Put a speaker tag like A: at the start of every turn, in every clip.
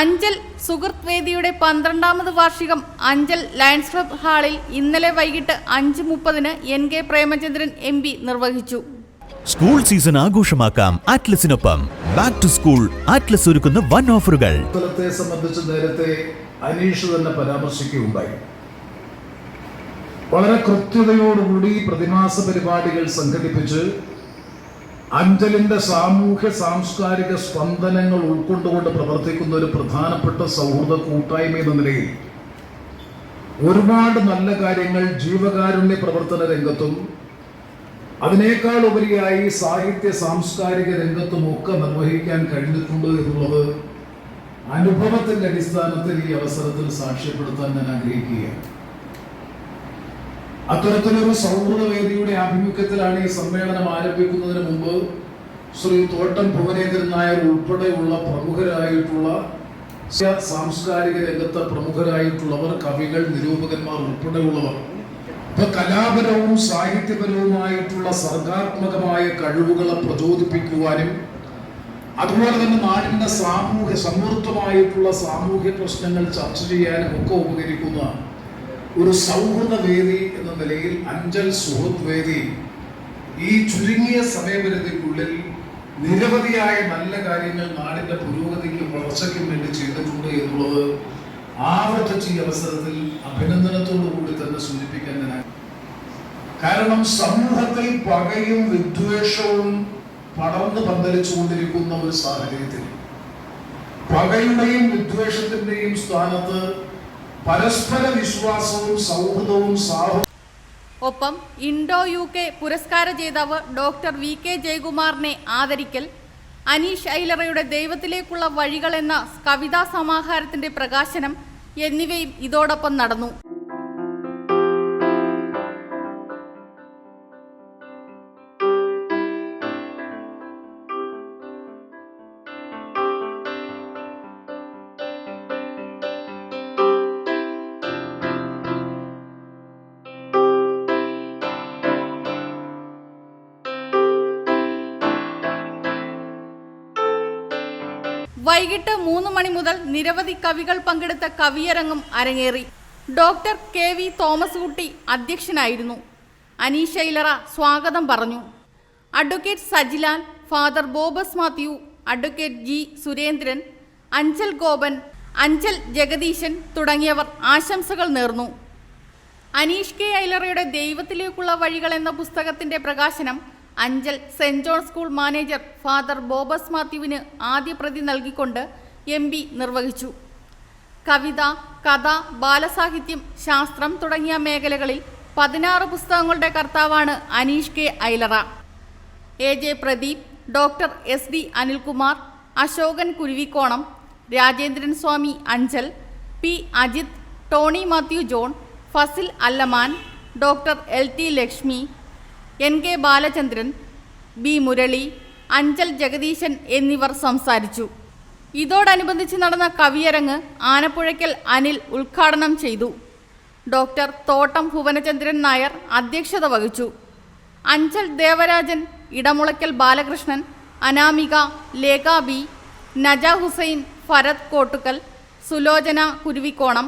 A: അഞ്ചൽ സുഹൃത്ത് വേദിയുടെ പന്ത്രണ്ടാമത് വാർഷികം അഞ്ചൽ ലയൺസ് ക്ലബ് ഹാളിൽ ഇന്നലെ വൈകിട്ട് അഞ്ച് മുപ്പതിന് N K Premachandran M P നിർവഹിച്ചു.
B: സ്കൂൾ സീസൺ ആഘോഷമാക്കാം ആറ്റ്ലസിനൊപ്പം ബാക്ക് ടു സ്കൂൾ ആറ്റ്ലസ് ഒരുക്കുന്ന വൺ ഓഫറുകൾ.
C: സംബന്ധിച്ച് നേരത്തെ അനീഷ് തന്നെ പരാമർശിക്കുകയുണ്ടായി. വളരെ കൃത്യതയോടുകൂടി പ്രതിമാസ പരിപാടികൾ സംഘടിപ്പിച്ച് അഞ്ചലിന്റെ സാമൂഹ്യ സാംസ്കാരിക സ്പന്ദനങ്ങൾ ഉൾക്കൊണ്ടുകൊണ്ട് പ്രവർത്തിക്കുന്ന ഒരു പ്രധാനപ്പെട്ട സൗഹൃദ കൂട്ടായ്മ എന്ന നിലയിൽ ഒരുപാട് നല്ല കാര്യങ്ങൾ ജീവകാരുണ്യ പ്രവർത്തന രംഗത്തും അതിനേക്കാൾ ഉപരിയായി സാഹിത്യ സാംസ്കാരിക രംഗത്തും ഒക്കെ നിർവഹിക്കാൻ കഴിഞ്ഞിട്ടുണ്ട് എന്നുള്ളത് അനുഭവത്തിന്റെ അടിസ്ഥാനത്തിൽ ഈ അവസരത്തിൽ സാക്ഷ്യപ്പെടുത്താൻ ഞാൻ ആഗ്രഹിക്കുകയാണ്. അത്തരത്തിലൊരു സൗഹൃദ വേദിയുടെ ആഭിമുഖ്യത്തിലാണ് ഈ സമ്മേളനം ആരംഭിക്കുന്നതിന് മുമ്പ് ശ്രീ തോട്ടം ഭുവനേന്ദ്രൻ നായർ ഉൾപ്പെടെയുള്ള പ്രമുഖരായിട്ടുള്ള സാംസ്കാരിക രംഗത്തെ പ്രമുഖരായിട്ടുള്ളവർ കവികൾ നിരൂപകന്മാർ ഉൾപ്പെടെയുള്ളവർ. ഇപ്പൊ കലാപരവും സാഹിത്യപരവുമായിട്ടുള്ള സർഗാത്മകമായ കഴിവുകളെ പ്രചോദിപ്പിക്കുവാനും അതുപോലെ തന്നെ നാടിന്റെ സാമൂഹ്യ സമൃദ്ധമായിട്ടുള്ള സാമൂഹ്യ പ്രശ്നങ്ങൾ ചർച്ച ചെയ്യാനും ഒക്കെ ഉപകരിക്കുന്ന ഒരു സൗഹൃദ വേദി എന്ന നിലയിൽ അഞ്ചൽ സുഹൃത്ത് വേദി ഈ ചുരുങ്ങിയ സമയപരിധിക്കുള്ളിൽ നിരവധിയായ നല്ല കാര്യങ്ങൾ നാടിന്റെ പുരോഗതിക്കും വളർച്ചയ്ക്കും വേണ്ടി ചെയ്തിട്ടുണ്ട് എന്നുള്ളത് ആവർത്തിച്ച് ഈ അവസരത്തിൽ അഭിനന്ദനത്തോടു കൂടി തന്നെ സൂചിപ്പിക്കാൻ ഞാൻ കാരണം സമൂഹത്തിൽ പകയും വിദ്വേഷവും പടർന്നു പന്തലിച്ചുകൊണ്ടിരിക്കുന്ന ഒരു സാഹചര്യത്തിൽ പകയുടെയും വിദ്വേഷത്തിന്റെയും സ്ഥാനത്ത് പരസ്പര വിശ്വാസവും സൗഹൃദവും സാഹോ
A: ഒപ്പം ഇൻഡോ യു കെ പുരസ്കാര ജേതാവ് ഡോക്ടർ വി കെ ജയകുമാറിനെ ആദരിക്കൽ അനീഷ് ഐലറയുടെ ദൈവത്തിലേക്കുള്ള വഴികൾ എന്ന കവിതാ സമാഹാരത്തിന്റെ പ്രകാശനം എന്നിവയും ഇതോടൊപ്പം നടന്നു. വൈകിട്ട് മൂന്ന് മണി മുതൽ നിരവധി കവികൾ പങ്കെടുത്ത കവിയരങ്ങും അരങ്ങേറി. ഡോക്ടർ കെ വി തോമസ് കുട്ടി അധ്യക്ഷനായിരുന്നു. അനീഷ് ഐലറ സ്വാഗതം പറഞ്ഞു. Advocate Sajilal father Bobas Mathew advocate G Surendran Anchal Gopan Anchal Jagadeesan തുടങ്ങിയവർ ആശംസകൾ നേർന്നു. അനീഷ് കെ ഐലറയുടെ ദൈവത്തിലേക്കുള്ള വഴികൾ എന്ന പുസ്തകത്തിന്റെ പ്രകാശനം Anchal saint John school manager father Bobas മാത്യുവിന് ആദ്യ പ്രതി നൽകിക്കൊണ്ട് എം പി നിർവഹിച്ചു. കവിത കഥ ബാലസാഹിത്യം ശാസ്ത്രം തുടങ്ങിയ മേഖലകളിൽ പതിനാറ് പുസ്തകങ്ങളുടെ കർത്താവാണ് Aneesh K Ailara. A J Pradeep doctor S D Anilkumar Ashokan Kuruvikkonam Rajendran Swami Anchal P Ajith Tony Mathew John Fasil Allaman doctor L T Lakshmi N K Balachandran B Murali Anchal Jagadeesan എന്നിവർ സംസാരിച്ചു. ഇതോടനുബന്ധിച്ച് നടന്ന കവിയരങ്ങ് ആനപ്പുഴയ്ക്കൽ അനിൽ ഉദ്ഘാടനം ചെയ്തു. Doctor തോട്ടം ഭുവനചന്ദ്രൻ നായർ അധ്യക്ഷത വഹിച്ചു. Anchal Devarajan Edamulakkal Balakrishnan Anamika Lekha B Naja Hussain Farhat Kottukkal Sulochana Kuruvikkonam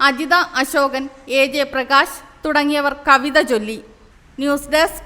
A: Ajitha Ashokan A J Prakash തുടങ്ങിയവർ കവിത ചൊല്ലി. News desk